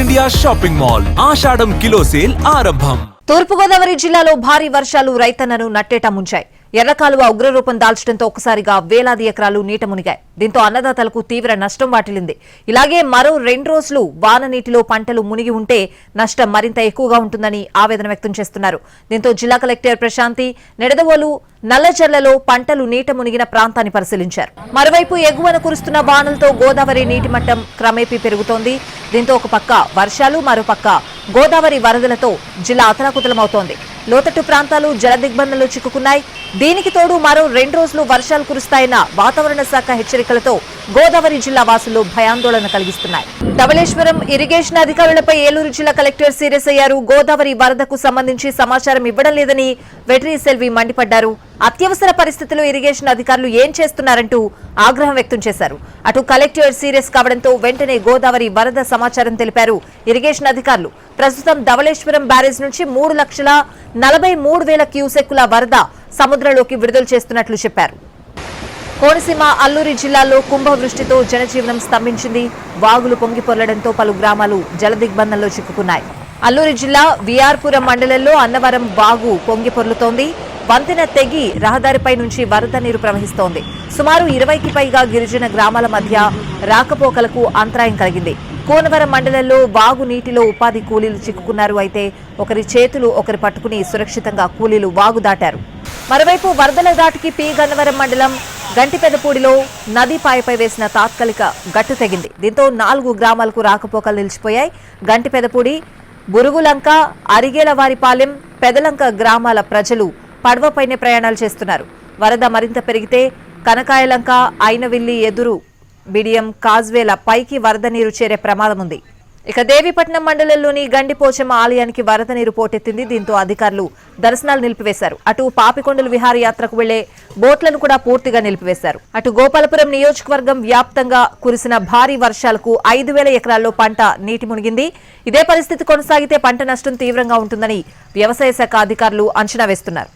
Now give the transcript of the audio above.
India shopping mall. Ashadham kilo sale ఆరంభం. తూర్పుగోదావరి జిల్లాలో భారీ వర్షాలు రైతన్నను నట్టేట ముంచాయి. ఎర్రకాలువ ఉగ్రరూపం దాల్చడంతో ఒక్కసారిగా వేలాది ఎకరాలు నీట మునిగాయి. దీంతో అన్నదాతలకు తీవ్ర నష్టం వాటిల్లింది. ఇలాగే మరో రెండు రోజులు వాన నీటిలో పంటలు మునిగి ఉంటే నష్టం మరింత ఎక్కువగా ఉంటుందని ఆవేదన వ్యక్తం చేస్తున్నారు. దీంతో జిల్లా కలెక్టర్ ప్రశాంతి నెడదవోలు నల్లచెర్లలో పంటలు నీట మునిగిన ప్రాంతాన్ని పరిశీలించారు. మరోవైపు ఎగువన కురుస్తున్న వానలతో గోదావరి నీటి మట్టం క్రమేపీ పెరుగుతోంది. దీంతో ఒక పక్క వర్షాలు మరోపక్క గోదావరి వరదలతో జిల్లా అతలాకుతలమవుతోంది. లోతట్టు ప్రాంతాలు జల దిగ్బంధంలో చిక్కుకున్నాయి. దీనికి తోడు మరో రెండు రోజులు వర్షాలు కురుస్తాయన్న వాతావరణ శాఖ హెచ్చరికలతో గోదావరి జిల్లా వాసులు భయాందోళన కలిగిస్తున్నాయి. ధవళేశ్వరం ఇరిగేషన్ అధికారులపై ఏలూరు జిల్లా కలెక్టర్ సీరియస్ అయ్యారు. గోదావరి వరదకు సంబంధించి సమాచారం ఇవ్వడం లేదని వెటరీ సెల్వి మండిపడ్డారు. అత్యవసర పరిస్థితుల్లో ఇరిగేషన్ అధికారులు ఏం చేస్తున్నారంటూ ఆగ్రహం వ్యక్తం చేశారు. అటు కలెక్టర్ సీరియస్ కావడంతో వెంటనే గోదావరి వరద సమాచారం తెలిపారు ఇరిగేషన్ అధికారులు. ప్రస్తుతం ధవళేశ్వరం బ్యారేజ్ నుంచి మూడు లక్షల నలభై మూడు వేల క్యూసెక్కుల వరద సముద్రంలోకి విడుదల చేస్తున్నట్లు చెప్పారు. కోనసీమ అల్లూరి జిల్లాలో కుంభవృష్టితో జనజీవనం స్తంభించింది. వాగులు పొంగి పొర్లడంతో పలు గ్రామాలు జలదిగ్బంధంలో చిక్కుకున్నాయి. అల్లూరి జిల్లా విఆర్పురం మండలంలో అన్నవరం వాగు పొంగి పొర్లుతోంది. వంతెన తెగి రహదారిపై నుంచి వరద నీరు ప్రవహిస్తోంది. సుమారు ఇరవైకి పైగా గిరిజన గ్రామాల మధ్య రాకపోకలకు అంతరాయం కలిగింది. కోనవరం మండలంలో వాగు నీటిలో ఉపాధి కూలీలు చిక్కుకున్నారు. అయితే ఒకరి చేతులు ఒకరి పట్టుకుని సురక్షితంగా కూలీలు వాగు దాటారు. మరోవైపు వరదల దాటికి పి గన్నవరం మండలం గంటిపెదపూడిలో నది పాయపై వేసిన తాత్కాలిక గట్టు తెగింది. దీంతో నాలుగు గ్రామాలకు రాకపోకలు నిలిచిపోయాయి. గంటిపెదపూడి బురుగులంక అరిగేలవారిపాలెం పెదలంక గ్రామాల ప్రజలు పడవపైనే ప్రయాణాలు చేస్తున్నారు. వరద మరింత పెరిగితే కనకాయలంక ఐనవిల్లి ఎదురు బిడియం కాజ్వేల పైకి వరద నీరు చేరే ప్రమాదం ఉంది ఇక దేవీపట్నం మండలంలోని గండిపోచమ్మ ఆలయానికి వరద నీరు పోటెత్తింది. దీంతో అధికారులు దర్శనాలు నిలిపివేశారు. అటు పాపికొండలు విహారయాత్రకు వెళ్ళే బోట్లను కూడా పూర్తిగా నిలిపివేశారు. అటు గోపాలపురం నియోజకవర్గం వ్యాప్తంగా కురిసిన భారీ వర్షాలకు ఐదు వేల ఎకరాల్లో పంట నీటి మునిగింది. ఇదే పరిస్థితి కొనసాగితే పంట నష్టం తీవ్రంగా ఉంటుందని వ్యవసాయ శాఖ అధికారులు అంచనా వేస్తున్నారు.